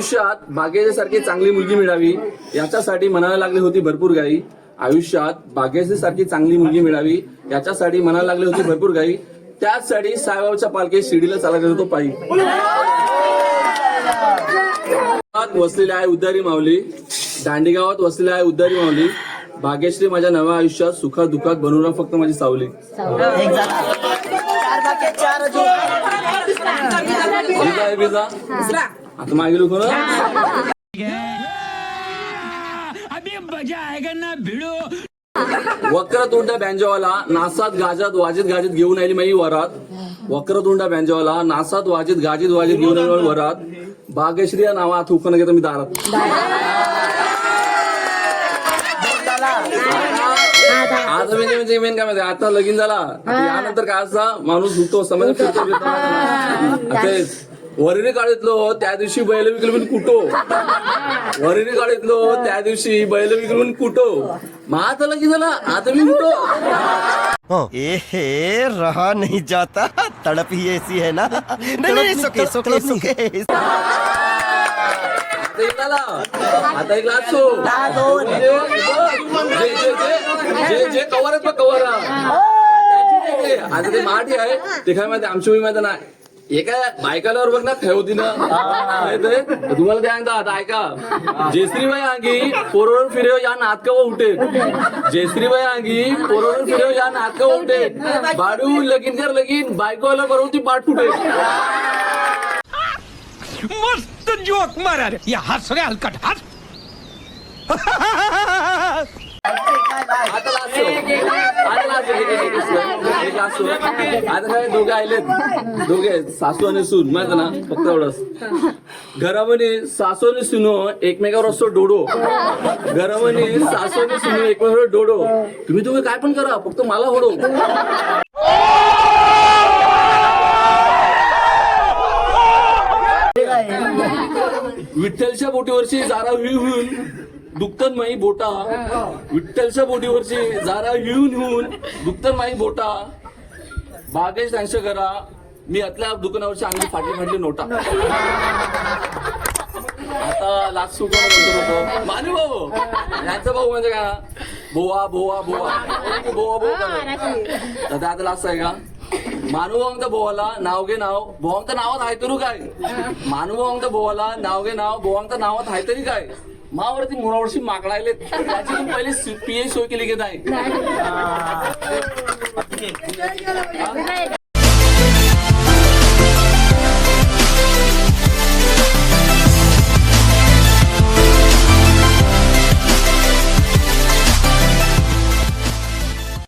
आयुष्यात बागेसारखी चांगली मुलगी मिळावी याच्यासाठी म्हणायला लागली होती भरपूर गाई आयुष्यात बागेसारखी चांगली मुलगी मिळावी याच्यासाठी म्हणायला लागली होती भरपूर गाई त्याचसाठी साईबाबाच्या पालखी शिर्डीला चालत होतो पायी गावात वसलेली आहे उद्धारी माऊली दांडी गावात वसलेली आहे उद्धारी माऊली भाग्यश्री माझ्या नव्या आयुष्यात सुखात दुखात बनवून फक्त माझी सावली आता मागे लोक वक्रतुंड बँजोवाला नासात गाजात वाजित गाजित घेऊन आली माई वरात. वक्रतुंड बँजोवाला नासात वाजित गाजित वाजित घेऊन आली वरात. भाग्यश्री या नावात हुकन घेतो मी दारात. आता म्हणजे म्हणजे मेन काय माहिती आता लगीन झाला. यानंतर काय असता माणूस हुकतो समज तेच. वरिणी काळीतलो त्या दिवशी बैल विकलं पण कुठो? वरिणी काळीतलो त्या दिवशी बैल विकलं पण कुठो? मग आता लगीन झाला आता मी कुठो? ए रहा नहीं जाता. तड़प ही ऐसी है ना. नहीं नहीं सुके सुके सुके आता एक आला लाचो. जे जे कवर आहेत कवर. आता ते माठी आहे. ते काय माहिती आमची मी माहिती नाही. एका बायकाल्यावर बघ ना ठेवती ना माहितीये? तुम्हाला ते सांगता आता ऐका. जयश्रीबाई आंगी पोरोवर फिरेव या नाटक उठे. जयश्रीबाई आंगी पोरोवर फिरेव या नाटक उठे. बाडू लगीन कर लगीन बायकोला बरोबर ती पाठ फुटे मस्त जोक मारा रे. या हस रे हलकट. हस आता लास्ट. आता लास्ट एक लास्ट आता काय दोघे आलेत. दोघे सासू आणि सून. माहीत ना? फक्त एवढंच. घरामध्ये सासू आणि सुनो एकमेकावर असतो डोडो. घरामध्ये सासू आणि सुनो एकमेकावर डोडो. तुम्ही दोघे काय पण करा फक्त मला ओढो. विठ्ठलच्या बोटीवरची जारा हिऊन दुखतन माई बोटा. विठ्ठलच्या बोटीवरची जारा हिऊन हिऊन दुखतन माई बोटा. बागेश त्यांच्या करा. मी आतल्या दुकानावरची अंगी फाटली फाटली नोटा. आता लास्ट सुका बोलतो होतो मानू भाऊ यांचा भाऊ म्हणजे काय? बोवा बोवा बोवा. बोवा बोवा तर ते आता लास्ट आहे का? मानुभावंत बोवाला नाव घे नाव. बोवांत नावात आहे तरू काय? मानुभावंत बोवाला नाव घे नाव. बोवांत नावात आहे तरी काय? मावरती मुरावरशी माकडायले त्याची पण पहिली पीए सोय केली घेत आहे.